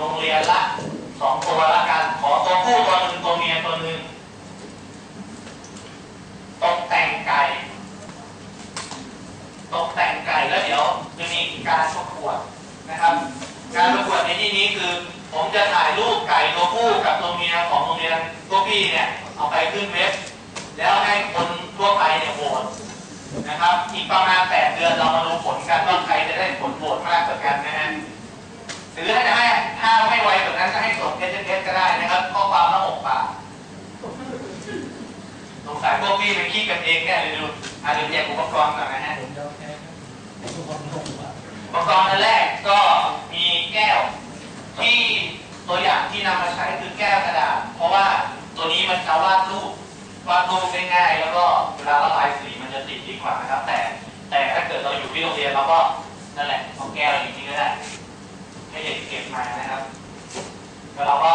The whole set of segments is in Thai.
โรงเรียนละสองตัวละกัน ขอตัวผู้ตัวหนึ่งตัวเมียตัวหนึ่งตกแต่งไก่ ตกแต่งไก่แล้วเดี๋ยวจะมีการประกวดนะครับ การประกวดในที่นี้คือ ผมจะถ่ายรูปไก่ตัวผู้กับตัวเมียของโรงเรียนตัวพี่เนี่ยเอาไปขึ้นเว็บ แล้วให้คนทั่วไปเนี่ยโหวตนะครับ อีกประมาณแปดเดือนเรามาดูผลกันว่าใครจะได้ผลโหวตมากกว่ากันนะฮะหรือถ้ให้ถ้าไม่ไวแบบนั้นก็ให้ส่งเอสเอสก็ได้นะครับข้อความละหกบาทสงสัยพวกพี่ไปคิดกันเองแน่เลยดูอะเดี๋ยวแยกอุปกรณ์ก่อนนะฮะผมยอมแพ้ครับทุกคนลงว่าอุปกรณ์อันแรกก็มีแก้วที่ตัวอย่างที่นำมาใช้คือแก้วกระดาษ เพราะว่าตัวนี้มันจะวาดรูปวาดรูปได้ง่ายแล้วก็เวลาระบายสีมันจะติดดีกว่านะครับ แต่แต่ถ้าเกิดเราอยู่ที่โรงเรียนเราก็นั่นแหละเอาแก้วจริงๆก็ได้ ให้เด็กเก็บมานะครับแล้วเราก็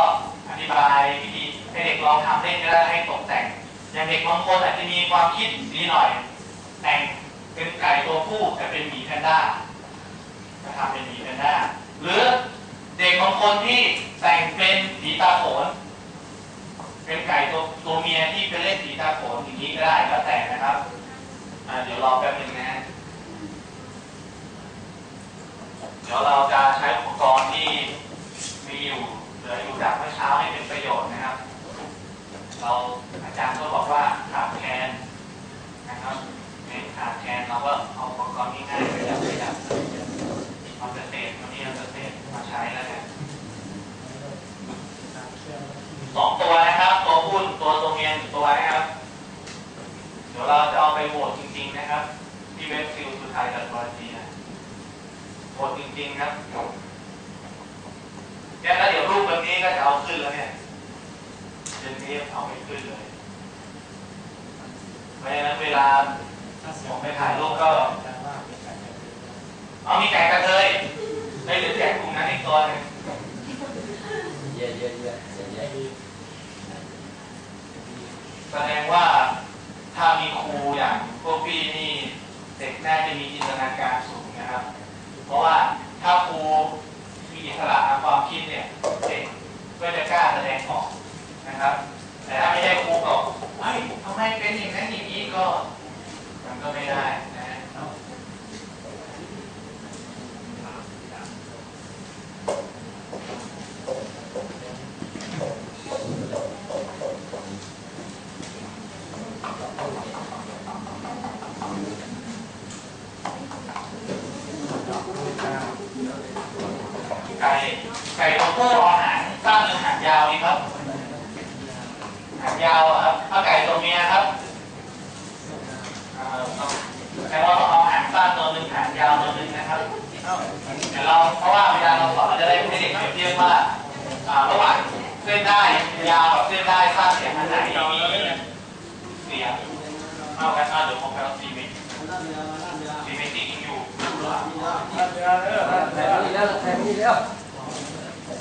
อธิบายวิธีให้เด็กลองทำเล่นก็ได้ให้ตกแต่ง อย่างเด็กบางคนอาจจะมีความคิดดีหน่อย แต่งเป็นไก่ตัวผู้แต่เป็นหมีแพนด้าจะทำเป็นหมีแพนด้าหรือเด็กบางคนที่แต่งเป็นผีตาโขนเป็นไก่ตัวตัวเมียที่เป็นเล่นผีตาโขนอย่างนี้ก็ได้แล้วแต่นะครับเดี๋ยวรอแป๊บหนึงนะ เดี๋ยวเราจะใช้อุปกรณ์ที่มีอยู่เหลืออยู่จากเมื่อเช้าให้เป็นประโยชน์นะครับ เราอาจารย์ก็บอกว่าขาดแคลน นะครับเน้นขาดแคลนเราก็เอาอุปกรณ์ง่ายๆไปจับไปจับเอาเกษตรวันนี้เอาเกษตรมาใช้แล้วเนี่ยสองตัวนะครับ ตัวผู้ตัวตัวเมียนตัวนะครับเดี๋ยวเราจะเอาไปโหวตจริง ๆ นะครับ ที่เว็บซิลสุดท้ายจัดบอลจีนะโหวตจริงๆครับเนี่ยแล้วเดี๋ยวรูปแบบนี้ก็จะเอาขึ้นแล้วเนี่ยเดือนนี้เอาไม่ขึ้นเลย เพราะฉะนั้นเวลาผมไปถ่ายรูปก็เอามีไก่กระเทยได้หรือแจกกลุ่มนั้นอีกตัวหนึงเยอะเยอะเยอะเยอะเยอะแสดงว่าถ้ามีครูอย่างพวกพี่นี่เด็กน่าจะมีจินตนาการสูงนะครับ เพราะว่าถ้าครูมีอิสระทางความคิดเนี่ยเด็กก็จะกล้าแสดงออกนะครับ แต่ถ้าไม่ได้ครูบอกเฮ้ยทำไมเป็นอย่างนั้นอย่างนี้ก็ มันก็ไม่ได้นะไก่ไก่ตัวผู้เอาหางสั้นหรือหางยาวดีครับ ยาวครับถ้าไก่ตัวเมียครับเอ่อต้องแต่ว่าต้องเอาหางสั้นตัวหนึ่งหางยาวตัวหนึ่งนะครับเดี๋ยวเราเพราะว่าเวลาเราสอนเราจะได้ให้เด็กเปรียบเทียบว่าระหว่างเส้นได้ยาวกับเส้นได้สั้นเนี่ยอันไหนมีเสียงเท่ากันอะเดี๋ยวผมไปเอาซีเมนต์ซีเมนต์ที่ยิงอยู่แพ้นี่แล้วแพ้นี่แล้ว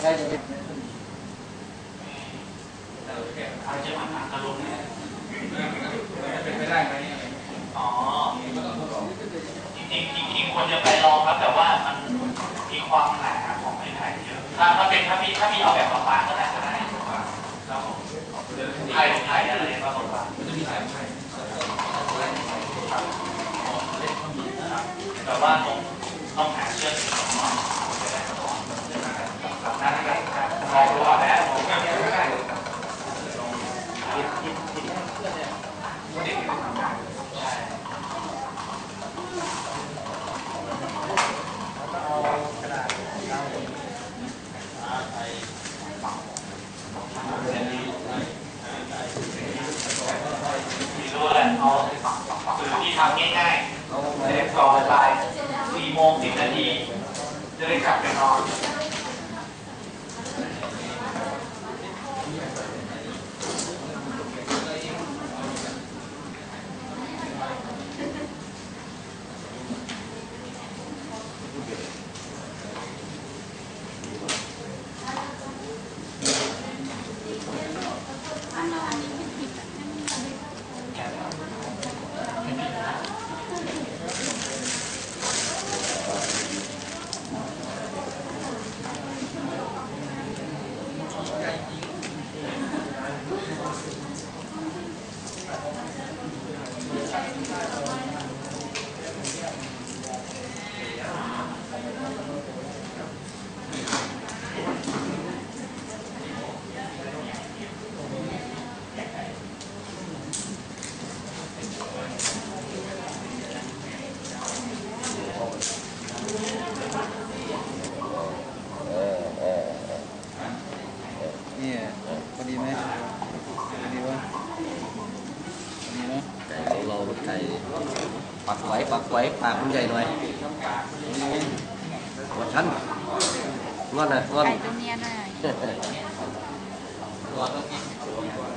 แพ้จะเป็น อาจจะมาหาอารมณ์เนี่ยเป็นไปได้ไหมอ๋อจริงๆจริงควรจะไปลองครับ แต่ว่ามันมีความหนาของไม้ไผ่เยอะ ถ้าถ้าเป็นถ้าพี่ถ้าพี่เอาแบบบางๆก็น่าจะได้ครับผมไผ่ไผ่อะไรบ้างๆมันจะมีหลายไพ่แต่ว่าต้องต้องหาเชือก ทำง่ายๆเสร็จก่อนบ่าย4โมง10นาทีจะได้กลับไปนอน ปักไว้ปักไว้ปากมันใหญ่หน่อยวัดชั้นงอนนะงอนไก่ตัวเมียหน่อยงอนต้องกิน